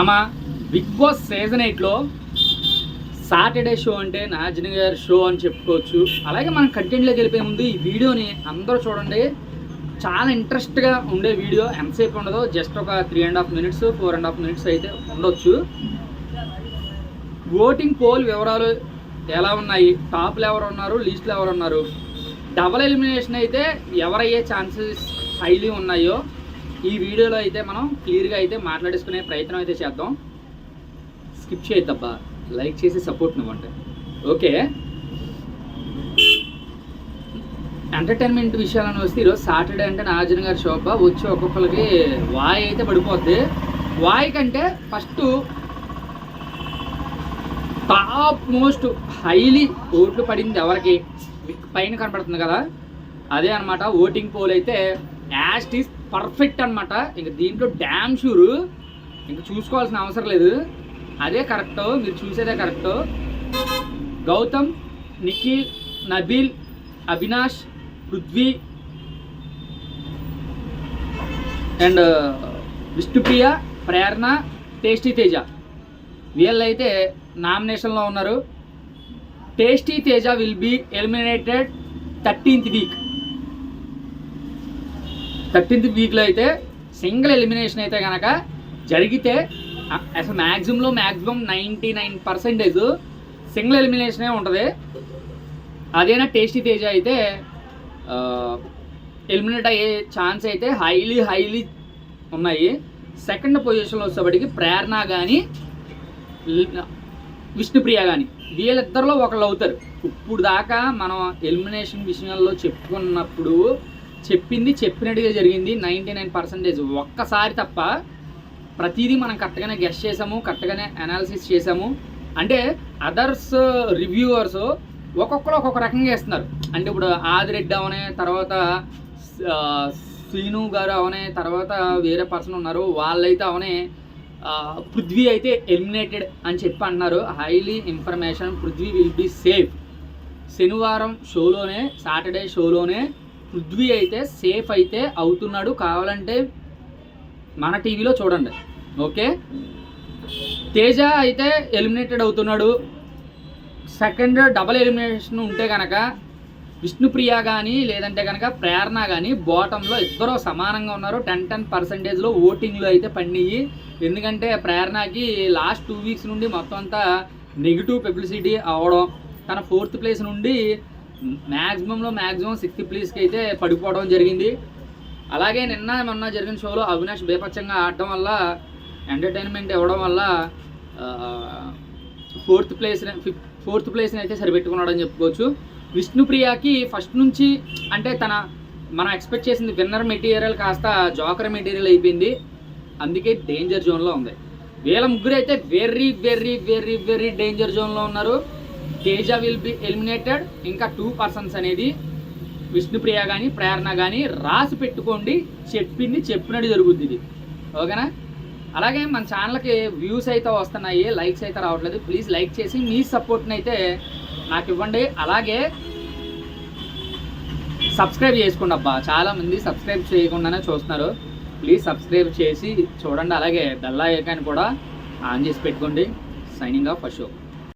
ఆమె big boss season ఎయిట్లో Saturday show అంటే నాజన్ గారి షో అని చెప్పుకోవచ్చు. అలాగే మనం కంటెంట్లోకి వెళ్ళిపోయే ముందు ఈ వీడియోని అందరూ చూడండి. చాలా ఇంట్రెస్ట్గా ఉండే వీడియో ఎంతసేపు ఉండదో జస్ట్ ఒక three and half minutes four and half minutes అయితే ఉండొచ్చు. ఓటింగ్ పోల్ వివరాలు ఎలా ఉన్నాయి? టాప్లు ఎవరు ఉన్నారు? లీస్ట్లో ఎవరు ఉన్నారు? డబల్ ఎలిమినేషన్ అయితే ఎవరయ్యే ఛాన్సెస్ హైలీ ఉన్నాయో ఈ వీడియోలో అయితే మనం క్లియర్గా అయితే మాట్లాడేసుకునే ప్రయత్నం అయితే చేద్దాం. స్కిప్ చేయొద్దబ్బా. లైక్ చేసి సపోర్ట్ నువ్వంటే. ఓకే ఎంటర్టైన్మెంట్ విషయాలను వస్తే ఈరోజు సాటర్డే అంటే నాగార్జున గారి షోప వచ్చి ఒక్కొక్కరికి వాయ్ అయితే పడిపోద్ది. వాయ్ కంటే ఫస్ట్ టాప్ మోస్ట్ హైలీ ఓట్లు పడింది ఎవరికి? పైన కనపడుతుంది కదా. అదే అనమాట ఓటింగ్ పోల్ అయితే యాస్ట్ ఈస్ పర్ఫెక్ట్ అన్నమాట. ఇంక దీంట్లో డ్యామ్ షూర్ ఇంక చూసుకోవాల్సిన అవసరం లేదు. అదే కరెక్ట్ మీరు చూసేదే correct. Gautham Nikhil Nabeel Avinash Prithvi and Vishnupriya Prerana tasty Teja. వీళ్ళైతే నామినేషన్లో ఉన్నారు. Tasty Teja will be eliminated thirteenth week. Thirteenth వీక్లో అయితే సింగిల్ ఎలిమినేషన్ అయితే కనుక జరిగితే అసలు మ్యాక్సిమంలో maximum ninety nine percentage single ఎలిమినేషనే ఉంటుంది. అదేనా టేస్టీ తేజ అయితే ఎలిమినేట్ అయ్యే ఛాన్స్ అయితే హైలీ హైలీ ఉన్నాయి. సెకండ్ పొజిషన్లో వచ్చేప్పటికి ప్రేరణ కానీ విష్ణుప్రియ కానీ వీళ్ళిద్దరిలో ఒకళ్ళు అవుతారు. ఇప్పుడు దాకా మనం ఎలిమినేషన్ విషయంలో చెప్పుకున్నప్పుడు చెప్పింది చెప్పినట్టుగా జరిగింది. నైంటీ నైన్ పర్సెంటేజ్ ఒక్కసారి తప్ప ప్రతిదీ మనం కరెక్ట్గానే గెస్ట్ చేసాము కరెక్ట్గానే అనాలిసిస్ చేసాము. అంటే అదర్స్ రివ్యూవర్స్ ఒక్కొక్కరు ఒక్కొక్క రకంగా వేస్తున్నారు అంటే ఇప్పుడు ఆదిరెడ్డి అవనే తర్వాత శ్రీను గారు అవనే తర్వాత వేరే పర్సన్ ఉన్నారు. వాళ్ళైతే అవనే పృథ్వీ అయితే ఎలిమినేటెడ్ అని చెప్పి అంటున్నారు. Highly information Prithvi will be safe శనివారం షోలోనే సాటర్డే షోలోనే పృథ్వీ అయితే సేఫ్ అయితే అవుతున్నాడు. కావాలంటే మన టీవీలో చూడండి. ఓకే? తేజ అయితే ఎలిమినేటెడ్ అవుతున్నాడు. సెకండ్ డబల్ ఎలిమినేషన్ ఉంటే కనుక విష్ణుప్రియ కానీ లేదంటే కనుక ప్రేరణ కానీ బాటంలో ఇద్దరు సమానంగా ఉన్నారు. టెన్ టెన్ పర్సెంటేజ్లో ఓటింగ్లో అయితే పండియి ఎందుకంటే ప్రేరణకి లాస్ట్ టూ వీక్స్ నుండి మొత్తం అంతా నెగిటివ్ పబ్లిసిటీ అవడం తన ఫోర్త్ ప్లేస్ నుండి మ్యాక్సిమంలో మ్యాక్సిమం సిక్స్త్ ప్లేస్కి అయితే పడిపోవడం జరిగింది. అలాగే నిన్న మొన్న జరిగిన షోలో అవినాష్ బేపచ్చంగా ఆడటం వల్ల ఎంటర్టైన్మెంట్ ఇవ్వడం వల్ల ఫోర్త్ ప్లేస్ ఫోర్త్ ప్లేస్ని అయితే సరిపెట్టుకున్నాడని చెప్పుకోవచ్చు. విష్ణుప్రియకి ఫస్ట్ నుంచి అంటే తన మనం ఎక్స్పెక్ట్ చేసింది విన్నర్ మెటీరియల్ కాస్త జోకర్ మెటీరియల్ అయిపోయింది. అందుకే డేంజర్ జోన్లో ఉంది. వీళ్ళ ముగ్గురు అయితే very very very very danger జోన్లో ఉన్నారు. తేజ విల్ బి ఎలిమినేటెడ్ ఇంకా టూ పర్సన్స్ అనేది విష్ణుప్రియ కానీ ప్రేరణ కానీ రాసి పెట్టుకోండి. చెప్పింది చెప్పినట్టు జరుగుద్ది ఇది. ఓకేనా? అలాగే మన ఛానల్కి వ్యూస్ అయితే వస్తున్నాయి. లైక్స్ అయితే రావట్లేదు. ప్లీజ్ లైక్ చేసి మీ సపోర్ట్ని అయితే నాకు ఇవ్వండి. అలాగే సబ్స్క్రైబ్ చేసుకోండి అబ్బా. చాలా మంది సబ్స్క్రైబ్ చేయకుండానే చూస్తున్నారు. ప్లీజ్ సబ్స్క్రైబ్ చేసి చూడండి. అలాగే బెల్ ఐకాన్ కూడా ఆన్ చేసి పెట్టుకోండి. Signing off Ashok